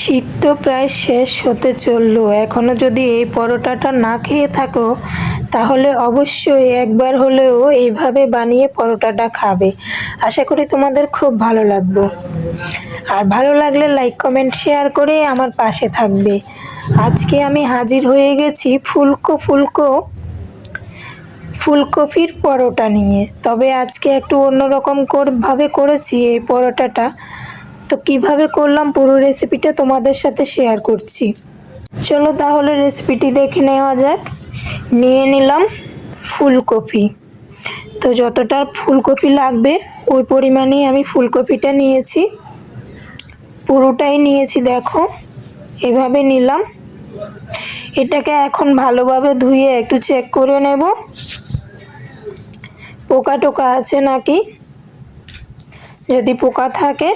শীত তো প্রায় শেষ হতে চলল। এখনও যদি এই পরোটাটা না খেয়ে থাকো, তাহলে অবশ্যই একবার হলেও এইভাবে বানিয়ে পরোটাটা খাবে। আশা করি তোমাদের খুব ভালো লাগবে। আর ভালো লাগলে লাইক, কমেন্ট, শেয়ার করে আমার পাশে থাকবে। আজকে আমি হাজির হয়ে গেছি ফুলকো ফুলকো, ফুলকপির পরোটা নিয়ে। তবে আজকে একটু অন্যরকম ভাবে করেছি এই পরোটাটা। তো কীভাবে করলাম পুরো রেসিপিটা তোমাদের সাথে শেয়ার করছি। চলো তাহলে রেসিপিটি দেখে নেওয়া যাক। নিয়ে নিলাম ফুলকপি। তো যতটা ফুলকপি লাগবে, ওই পরিমাণেই আমি ফুলকপিটা নিয়েছি। পুরোটাই নিয়েছি, দেখো। এভাবে নিলাম। এটাকে এখন ভালোভাবে ধুয়ে একটু চেক করে নেব। পোকা টোকা আছে নাকি? যদি পোকা থাকে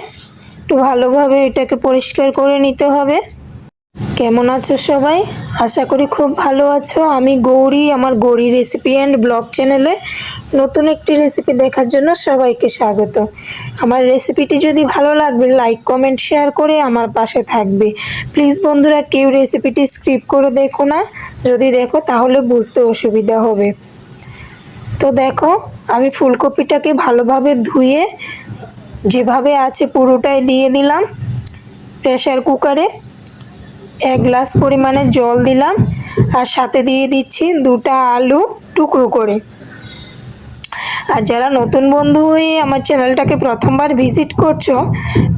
একটু ভালোভাবে এটাকে পরিষ্কার করে নিতে হবে। কেমন আছো সবাই? আশা করি খুব ভালো আছো। আমি গৌরী, আমার গৌরী রেসিপি অ্যান্ড ব্লগ চ্যানেলে নতুন একটি রেসিপি দেখার জন্য সবাইকে স্বাগত। আমার রেসিপিটি যদি ভালো লাগবে, লাইক, কমেন্ট, শেয়ার করে আমার পাশে থাকবে। প্লিজ বন্ধুরা, কেউ রেসিপিটি স্কিপ করে দেখো না। যদি দেখো, তাহলে বুঝতে অসুবিধা হবে। তো দেখো, আমি ফুলকপিটাকে ভালোভাবে ধুয়ে যেভাবে আছে পুরোটাই দিয়ে দিলাম প্রেশার কুকারে। এক গ্লাস পরিমাণে জল দিলাম আর সাথে দিয়ে দিচ্ছি দুটা আলু টুকরো করে। আর যারা নতুন বন্ধু হয়ে আমার চ্যানেলটাকে প্রথমবার ভিজিট করছ,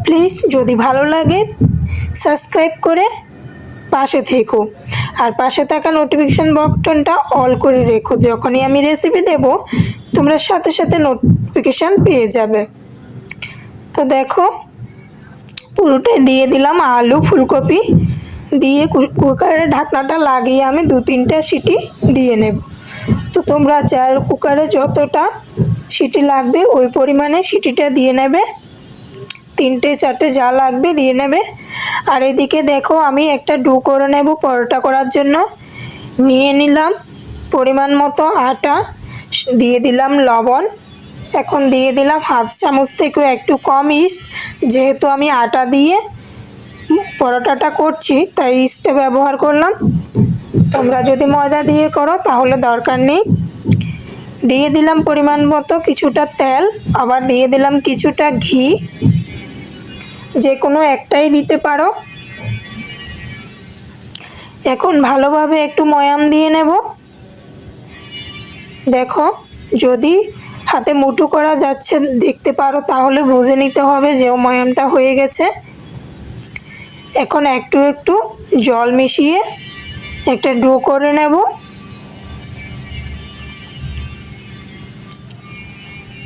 প্লিজ যদি ভালো লাগে সাবস্ক্রাইব করে পাশে থেকো। আর পাশে থাকা নোটিফিকেশান বাটনটা অল করে রেখো। যখনই আমি রেসিপি দেব, তোমরা সাথে সাথে নোটিফিকেশান পেয়ে যাবে। তো দেখো, পুরোটাই দিয়ে দিলাম আলু, ফুলকপি। দিয়ে কু- কুকারের ঢাকনাটা লাগিয়ে আমি দু তিনটা সিটি দিয়ে নেব। তো তোমরা চার কুকারে যতটা সিটি লাগবে, ওই পরিমাণে সিটিটা দিয়ে নেবে। তিনটে, চারটে যা লাগবে দিয়ে নেবে। আর এদিকে দেখো, আমি একটা ডু করে নেব পরোটা করার জন্য। নিয়ে নিলাম পরিমাণ মতো আটা, দিয়ে দিলাম লবণ। এখন দিয়ে দিলাম হাফ চামচ থেকেও একটু কম ইস্ট, যেহেতু আমি আটা দিয়ে পরোটাটা করছি, তাই ইস্টটা ব্যবহার করলাম। তোমরা যদি ময়দা দিয়ে করো, তাহলে দরকার নেই। দিয়ে দিলাম পরিমাণ মতো কিছুটা তেল, আবার দিয়ে দিলাম কিছুটা ঘি। যে কোনো একটাই দিতে পারো। এখন ভালোভাবে একটু ময়াম দিয়ে নেব। দেখো, যদি হাতে মুঠো করা যাচ্ছে, দেখতে পারো, তাহলে বুঝে নিতে হবে যে ময়ামটা হয়ে গেছে। এখন একটু একটু জল মিশিয়ে একটা ডো করে নেব।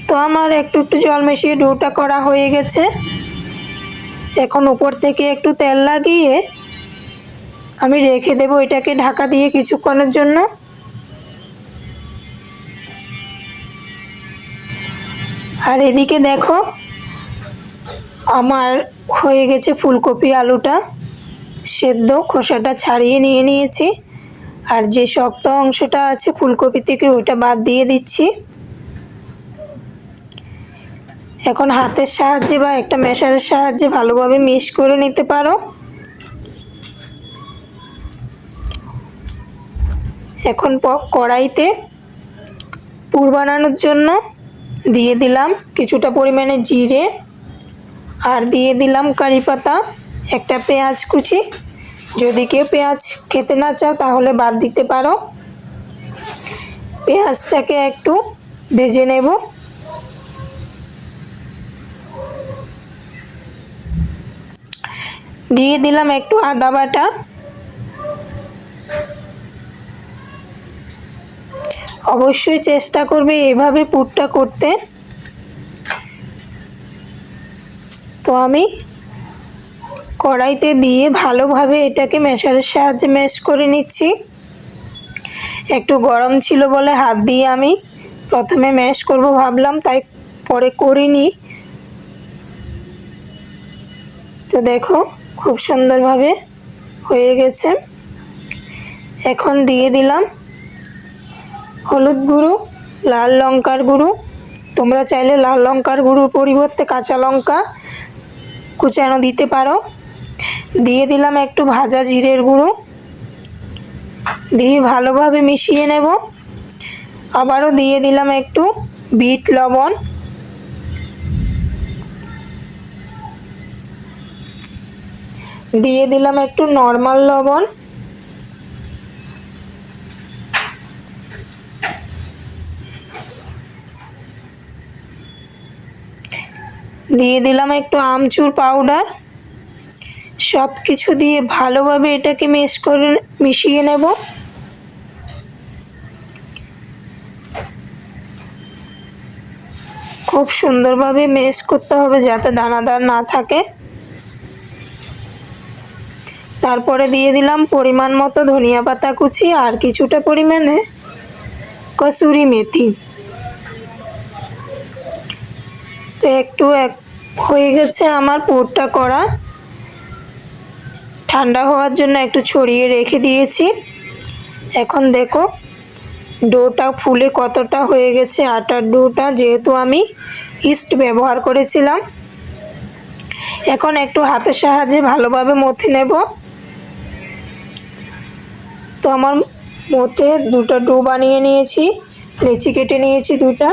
তো আমার একটু একটু জল মিশিয়ে ডোটা করা হয়ে গেছে। এখন উপর থেকে একটু তেল লাগিয়ে আমি রেখে দেবো এটাকে ঢাকা দিয়ে কিছুক্ষণের জন্য। আর এদিকে দেখো, আমার হয়ে গেছে ফুলকপি আলুটা, সেদ্ধ, খোসাটা ছাড়িয়ে নিয়ে নিয়েছি। আর যে শক্ত অংশটা আছে ফুলকপি থেকে ওইটা বাদ দিয়ে দিচ্ছি। এখন হাতের সাহায্যে বা একটা মেশারের সাহায্যে ভালোভাবে মিক্স করে নিতে পারো। এখন কড়াইতে পুর বানানোর জন্য দিয়ে দিলাম কিছুটা পরিমাণে জিরে আর দিয়ে দিলাম কারি পাতা, একটা পেঁয়াজ কুচি। যদি কেউ পেঁয়াজ খেতে না চাও তাহলে বাদ দিতে পারো। পেঁয়াজটাকে একটু ভেজে নেব। দিয়ে দিলাম একটু আদা বাটা। অবশ্যই চেষ্টা করবে এভাবে পুরটা করতে। তো আমি কড়াইতে দিয়ে ভালোভাবে এটাকে মেশারের সাহায্যে ম্যাশ করে নিচ্ছি। একটু গরম ছিল বলে হাত দিয়ে আমি প্রথমে ম্যাশ করব ভাবলাম, তাই পরে করিনি। তো দেখো, খুব সুন্দরভাবে হয়ে গেছে। এখন দিয়ে দিলাম হলুদ গুঁড়ো, লাল লঙ্কার গুঁড়ো। তোমরা চাইলে লাল লঙ্কার গুঁড়োর পরিবর্তে কাঁচা লঙ্কা কুচানো দিতে পারো। দিয়ে দিলাম একটু ভাজা জিরের গুঁড়ো। দিয়ে ভালোভাবে মিশিয়ে নেব। আবারও দিয়ে দিলাম একটু বিট লবণ। দিয়ে দিলাম একটু নর্মাল লবণ। দিয়ে দিলাম একটু আমচুর পাউডার সব কিছু দিয়ে ভালোভাবে এটাকে মেশ করে মিশিয়ে নেব। খুব সুন্দরভাবে মেশ করতে হবে যাতে দানাদার না থাকে। তারপরে দিয়ে দিলাম পরিমাণ মতো ধনিয়া পাতা কুচি আর কিছুটা পরিমাণে কসুরি মেথি। তো একটু এক হয়ে গেছে আমার পুরটা করা। ঠান্ডা হওয়ার জন্য একটু ছড়িয়ে রেখে দিয়েছি। এখন দেখো, ডোটা ফুলে কতটা হয়ে গেছে। আটার ডোটা যেহেতু আমি ইস্ট ব্যবহার করেছিলাম, এখন একটু হাতের সাহায্যে ভালোভাবে মথে নেব। তো আমার মতে দুটো ডো বানিয়ে নিয়েছি, লেচি কেটে নিয়েছি দুটা।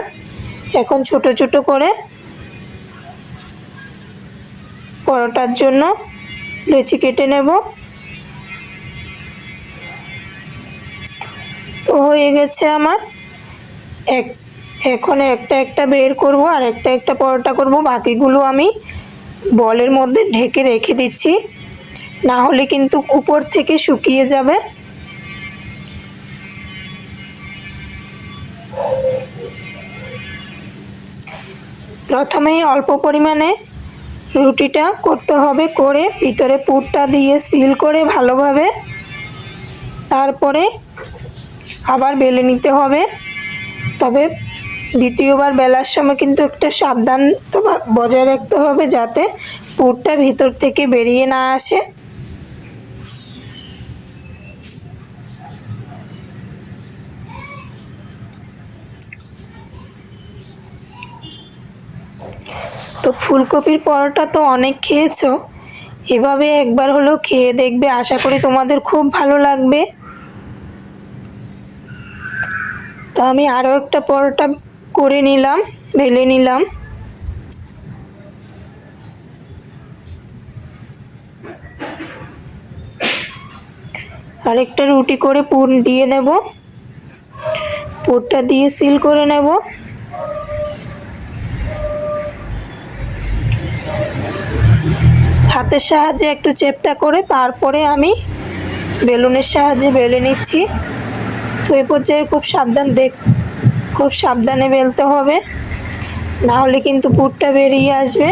এখন ছোট ছোট করে পরোটার জন্য লুচি কেটে নেব। তো হয়ে গেছে আমার। এক এখন একটা একটা বের করব আর একটা একটা পরোটা করব। বাকিগুলো আমি বলের মধ্যে ঢেকে রেখে দিচ্ছি। না হলে কিন্তু উপর থেকে শুকিয়ে যাবে। প্রথমেই অল্প পরিমাণে রুটিটা করতে হবে করে, ভিতরে পুরটা দিয়ে সিল করে ভালোভাবে। তারপরে আবার বেলে নিতে হবে। তবে দ্বিতীয়বার বেলার সময় কিন্তু একটা সাবধান তো বজায় রাখতে হবে যাতে পুরটা ভিতর থেকে বেরিয়ে না আসে। ফুলকপির পরোটা তো অনেক খেয়েছো। এভাবে একবার হলো খেয়ে দেখবে, আশা করি তোমাদের খুব ভালো লাগবে। তো আমি আরও একটা পরোটা করে নিলাম, বেলে নিলাম। আরেকটা রুটি করে পুর দিয়ে নেব। পুরটা দিয়ে সিল করে নেব। হাতের সাহায্যে একটু চেপটা করে তারপরে আমি বেলুনের সাহায্যে বেলে নিচ্ছি। তো এ পর্যায়ে খুব সাবধান দেখ, খুব সাবধানে বেলতে হবে। না হলে কিন্তু পুরটা বেরিয়ে আসবে।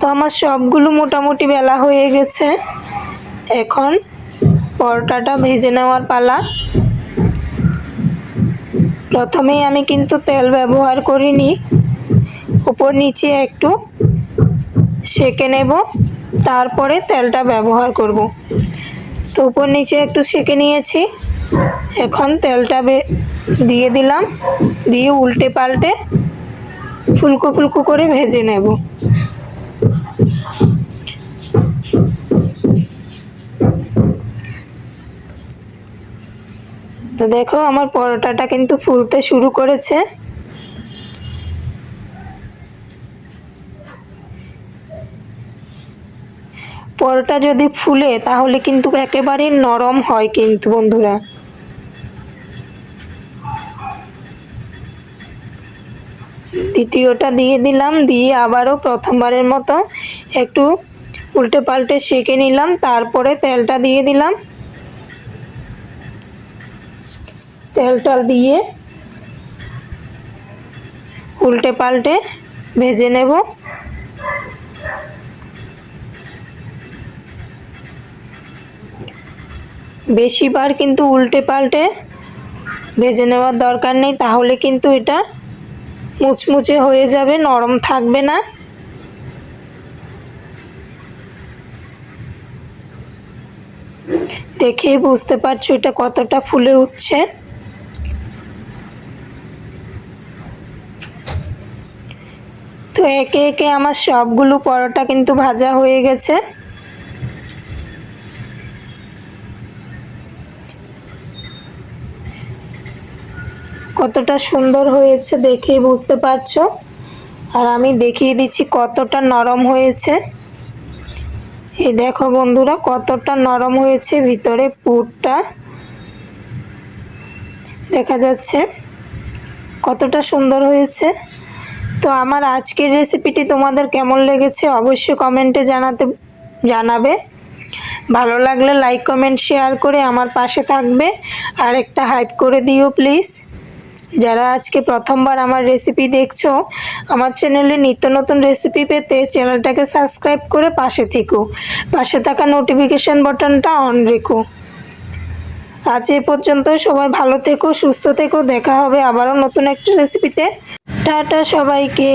তো আমার সবগুলো মোটামুটি বেলা হয়ে গেছে। এখন পরোটাটা ভেজে নেওয়ার পালা। প্রথমেই আমি কিন্তু তেল ব্যবহার করিনি। উপর নিচে একটু সেকে নেব, তারপরে তেলটা ব্যবহার করব। তো উপর নিচে একটু সেকে নিয়েছি। এখন তেলটা দিয়ে দিলাম, দিয়ে উল্টে পাল্টে ফুলকো ফুলকো করে ভেজে নেব। তো দেখো, আমার পরোটাটা কিন্তু ফুলতে শুরু করেছে। পরোটা যদি ফুলে, তাহলে কিন্তু একেবারে নরম হয় কিন্তু, বন্ধুরা। দ্বিতীয়টা দিয়ে দিলাম, দিয়ে আবারও প্রথমবারের মতো একটু উল্টে পাল্টে সেঁকে নিলাম, তারপরে তেলটা দিয়ে দিলাম। তেলটা দিয়ে উল্টে পাল্টে ভেজে নেব। বেশিবার কিন্তু উল্টে পাল্টে ভেজে নেওয়ার দরকার নেই, তাহলে কিন্তু এটা মুচমুচে হয়ে যাবে, নরম থাকবে না। দেখেই বুঝতে পারছ এটা কতটা ফুলে উঠছে। তো একে একে আমার সবগুলো পরোটা কিন্তু ভাজা হয়ে গেছে। কতটা সুন্দর হয়েছে দেখেই বুঝতে পারছ? আর আমি দেখিয়ে দিচ্ছি কতটা নরম হয়েছে। এই দেখো বন্ধুরা, কতটা নরম হয়েছে ভিতরে পুরটা। দেখা যাচ্ছে কতটা সুন্দর হয়েছে। তো আমার আজকের রেসিপিটি তোমাদের কেমন লেগেছে অবশ্যই কমেন্টে জানাতে, জানাবে। ভালো লাগলে লাইক কমেন্ট শেয়ার করে আমার পাশে থাকবে। আর একটা হাইপ করে দিও প্লিজ যারা আজকে প্রথমবার আমার রেসিপি দেখছ, আমার চ্যানেলে নিত্য নতুন রেসিপি পেতে চ্যানেলটাকে সাবস্ক্রাইব করে পাশে থেকো। পাশে থাকা নোটিফিকেশান বাটনটা অন রেখো। আজ এ পর্যন্ত সবাই ভালো থেকো, সুস্থ থেকো, দেখা হবে আবারও নতুন একটা রেসিপিতে টাটা সবাইকে।